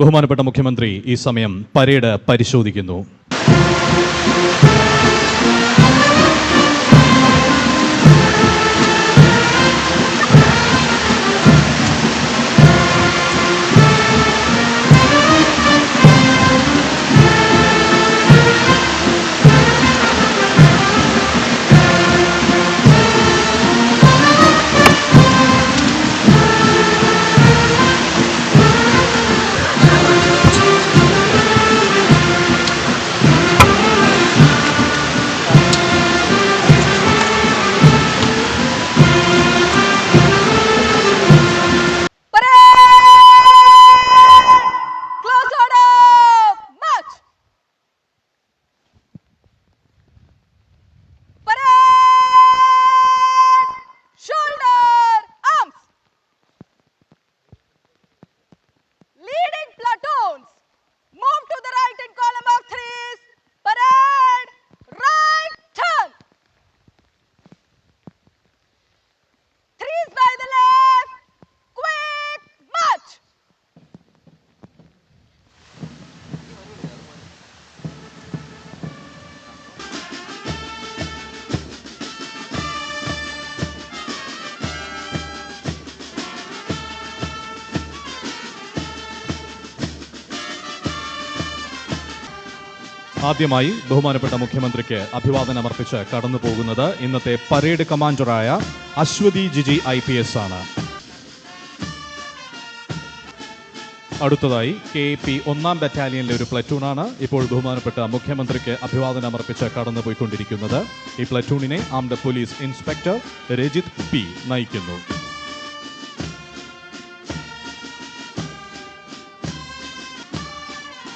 ബഹുമാനപ്പെട്ട മുഖ്യമന്ത്രി ഈ സമയം പരേഡ് പരിശോധിക്കുന്നു. ആദ്യമായി ബഹുമാനപ്പെട്ട മുഖ്യമന്ത്രിക്ക് അഭിവാദനം അർപ്പിച്ച് കടന്നു പോകുന്നത് ഇന്നത്തെ parade കമാൻഡറായ Aswathi Jiji I P S ആണ്. അടുത്തതായി കെ പി ഒന്നാം ബറ്റാലിയനിലെ ഒരു പ്ലറ്റൂണാണ് ഇപ്പോൾ ബഹുമാനപ്പെട്ട മുഖ്യമന്ത്രിക്ക് അഭിവാദനം അർപ്പിച്ച് കടന്നുപോയിക്കൊണ്ടിരിക്കുന്നത്. ഈ പ്ലറ്റൂണിനെ armed police inspector Rajith P നയിക്കുന്നു.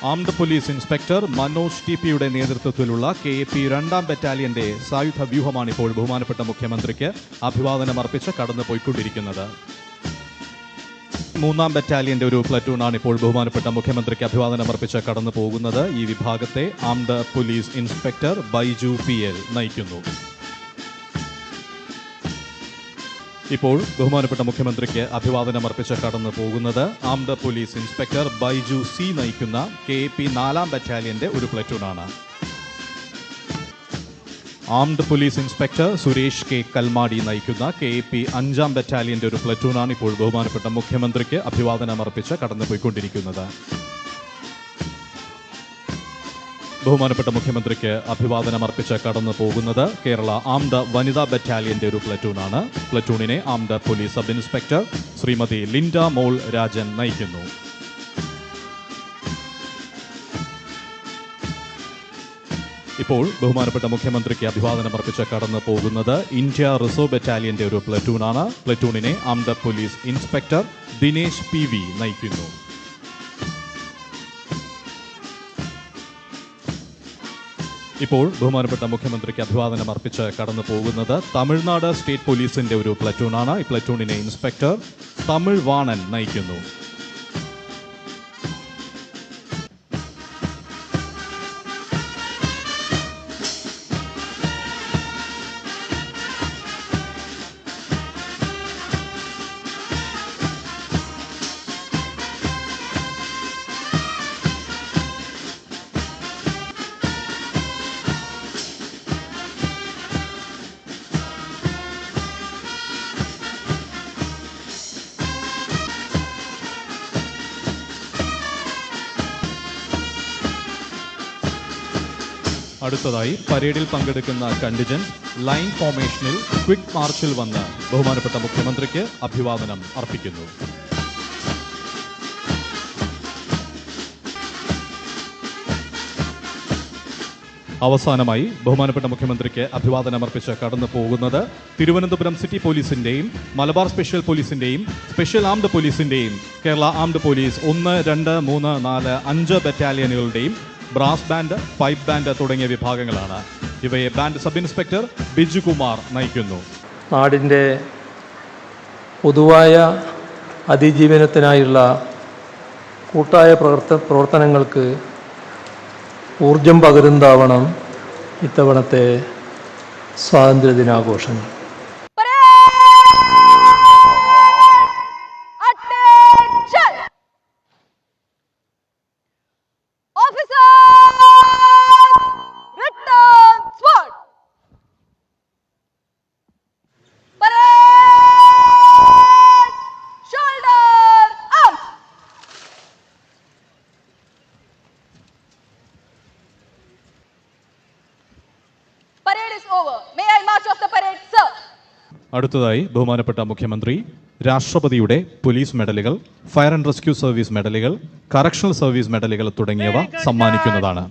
Armed police inspector Manoj T പിയുടെ നേതൃത്വത്തിലുള്ള കെ എ പി രണ്ടാം ബറ്റാലിയന്റെ സായുധ വ്യൂഹമാണ് ഇപ്പോൾ ബഹുമാനപ്പെട്ട മുഖ്യമന്ത്രിക്ക് അഭിവാദനം അർപ്പിച്ച് കടന്നു പോയിക്കൊണ്ടിരിക്കുന്നത് മൂന്നാം ബറ്റാലിയന്റെ ഒരു പ്ലറ്റൂണാണ് ഇപ്പോൾ ബഹുമാനപ്പെട്ട മുഖ്യമന്ത്രിക്ക് അഭിവാദനം അർപ്പിച്ച് കടന്നു പോകുന്നത് ഈ വിഭാഗത്തെ armed police inspector Baiju P L നയിക്കുന്നു. ഇപ്പോൾ ബഹുമാനപ്പെട്ട മുഖ്യമന്ത്രിക്ക് അഭിവാദനം അർപ്പിച്ച് കടന്നു പോകുന്നത് armed police inspector Baiju C നയിക്കുന്ന കെ പി നാലാം ബറ്റാലിയന്റെ ഒരു പ്ലറ്റൂണാണ്. Armed police inspector Suresh K Kalmadi നയിക്കുന്ന കെ പി അഞ്ചാം ബറ്റാലിയന്റെ ഒരു പ്ലറ്റൂണാണ് ഇപ്പോൾ ബഹുമാനപ്പെട്ട മുഖ്യമന്ത്രിക്ക് അഭിവാദനം അർപ്പിച്ച് കടന്നുപോയിക്കൊണ്ടിരിക്കുന്നത്. ബഹുമാനപ്പെട്ട മുഖ്യമന്ത്രിക്ക് അഭിവാദനം അർപ്പിച്ച് കടന്നു പോകുന്നത് കേരള ആംഡ് വനിതാ ബറ്റാലിയന്റെ ഒരു പ്ലറ്റൂണാണ്. പ്ലറ്റൂണിനെ armed police sub inspector Srimathi Linda Mol Rajan നയിക്കുന്നു. ഇപ്പോൾ ബഹുമാനപ്പെട്ട മുഖ്യമന്ത്രിക്ക് അഭിവാദനം അർപ്പിച്ച് കടന്നു പോകുന്നത് ഇന്ത്യ റിസർവ് ബറ്റാലിയന്റെ ഒരു പ്ലറ്റൂണാണ്. പ്ലറ്റൂണിനെ armed police inspector Dinesh P V നയിക്കുന്നു. ഇപ്പോൾ ബഹുമാനപ്പെട്ട മുഖ്യമന്ത്രിക്ക് അഭിവാദനം അർപ്പിച്ച് കടന്നു പോകുന്നത് തമിഴ്നാട് സ്റ്റേറ്റ് പോലീസിന്റെ ഒരു പ്ലറ്റൂണാണ്. ഈ പ്ലറ്റൂണിനെ ഇൻസ്പെക്ടർ തമിഴ് വാണൻ നയിക്കുന്നു. അടുത്തതായി പരേഡിൽ പങ്കെടുക്കുന്ന കണ്ടിജൻസ് ലൈൻ ഫോർമേഷനിൽ ക്വിക്ക് മാർച്ചിൽ വന്ന് ബഹുമാനപ്പെട്ട മുഖ്യമന്ത്രിക്ക് അഭിവാദനം അർപ്പിക്കുന്നു. അവസാനമായി ബഹുമാനപ്പെട്ട മുഖ്യമന്ത്രിക്ക് അഭിവാദനം അർപ്പിച്ച് കടന്നു പോകുന്നത് തിരുവനന്തപുരം സിറ്റി പോലീസിന്റെയും മലബാർ സ്പെഷ്യൽ പോലീസിന്റെയും സ്പെഷ്യൽ ആംഡ് പോലീസിന്റെയും കേരള ആംഡ് പോലീസ് ഒന്ന് രണ്ട് മൂന്ന് നാല് അഞ്ച് ബറ്റാലിയനുകളുടെയും ബ്രാസ് ബാൻഡ് പൈപ്പ് ബാൻഡ് തുടങ്ങിയ വിഭാഗങ്ങളാണ്. ഇവയെ band sub inspector Biju Kumar നയിക്കുന്നു. നാടിന്റെ പൊതുവായ അതിജീവനത്തിനായുള്ള കൂട്ടായ പ്രവർത്ത പ്രവർത്തനങ്ങൾക്ക് ഊർജം പകരുന്നതാവണം ഇത്തവണത്തെ സ്വാതന്ത്ര്യദിനാഘോഷങ്ങൾ. ഓവർ ഓഫ് സർ അടുത്തതായി ബഹുമാനപ്പെട്ട മുഖ്യമന്ത്രി രാഷ്ട്രപതിയുടെ പോലീസ് മെഡലുകൾ ഫയർ ആൻഡ് റെസ്ക്യൂ സർവീസ് മെഡലുകൾ കറക്ഷണൽ സർവീസ് മെഡലുകൾ തുടങ്ങിയവ സമ്മാനിക്കുന്നതാണ്.